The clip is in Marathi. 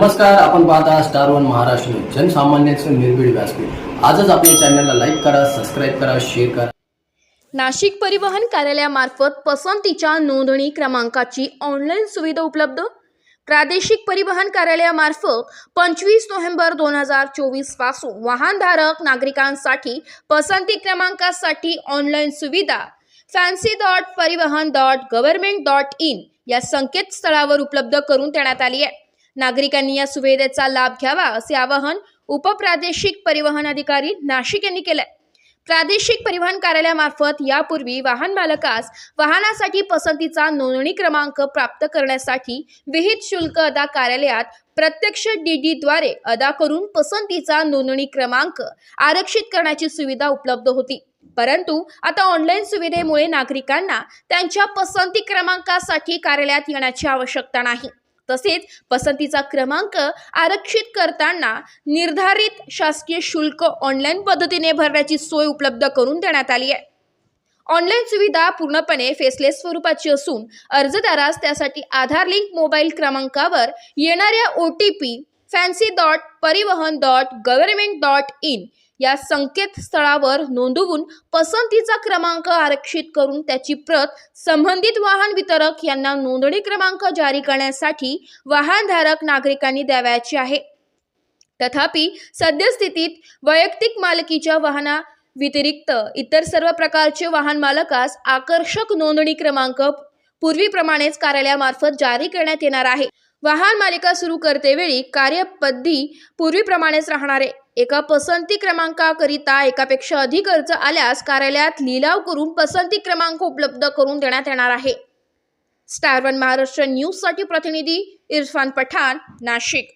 नमस्कार आपण पाहता स्टार वन महाराष्ट्र जनसामान्यांचं निर्भीड व्यासपीठ. आजच आपल्या चॅनलला लाईक करा सबस्क्राईब करा शेअर करा. नाशिक परिवहन कार्यालयामार्फत पसंतीच्या नोंदणी क्रमांकाची ऑनलाईन सुविधा उपलब्ध? प्रादेशिक परिवहन कार्यालयामार्फत पंचवीस नोव्हेंबर दोन हजार चोवीसपासून वाहनधारक नागरिकांसाठी पसंती क्रमांकासाठी ऑनलाईन सुविधा. Fancy dot parivahan dot government dot in या संकेतस्थळावर उपलब्ध करून देण्यात आली आहे. नागरिकांनी या सुविधेचा लाभ घ्यावा असे आवाहन उपप्रादेशिक परिवहन अधिकारी नाशिक यांनी केलंय. प्रादेशिक परिवहन कार्यालयामार्फत यापूर्वी वाहन मालकास वाहनासाठी पसंतीचा नोंदणी क्रमांक प्राप्त करण्यासाठी विहित शुल्क अदा कार्यालयात प्रत्यक्ष डी द्वारे अदा करून पसंतीचा नोंदणी क्रमांक आरक्षित करण्याची सुविधा उपलब्ध होती. परंतु आता ऑनलाईन सुविधेमुळे नागरिकांना त्यांच्या पसंती क्रमांकासाठी कार्यालयात येण्याची आवश्यकता नाही. तसेच पसंतीचा क्रमांक आरक्षित करताना निर्धारित शासकीय शुल्क ऑनलाईन पद्धतीने भरण्याची सोय उपलब्ध करून देण्यात आली आहे. ऑनलाईन सुविधा पूर्णपणे फेसलेस स्वरूपाची असून अर्जदारास त्यासाठी आधार लिंक मोबाईल क्रमांकावर येणाऱ्या O T P fancy dot parivahan dot government dot in या संकेतस्थळावर नोंदवून पसंतीचा क्रमांक आरक्षित करून त्याची प्रत संबंधित वाहन वितरक यांना नोंदणी क्रमांक जारी करण्यासाठी वाहनधारक नागरिकांनी द्यावयाची आहे. तथापि सद्यस्थितीत वैयक्तिक मालकीच्या वाहना व्यतिरिक्त इतर सर्व प्रकारचे वाहन मालकास आकर्षक नोंदणी क्रमांक पूर्वीप्रमाणेच कार्यालयामार्फत जारी करण्यात येणार आहे. वाहन मालिका सुरू करतेवेळी कार्यपद्धती पूर्वीप्रमाणेच राहणार आहे. एका पसंती क्रमांकाकरिता एकापेक्षा अधिक अर्ज आल्यास कार्यालयात लिलाव करून पसंती क्रमांक उपलब्ध करून देण्यात येणार आहे. स्टार वन महाराष्ट्र न्यूजसाठी प्रतिनिधी इरफान पठाण नाशिक.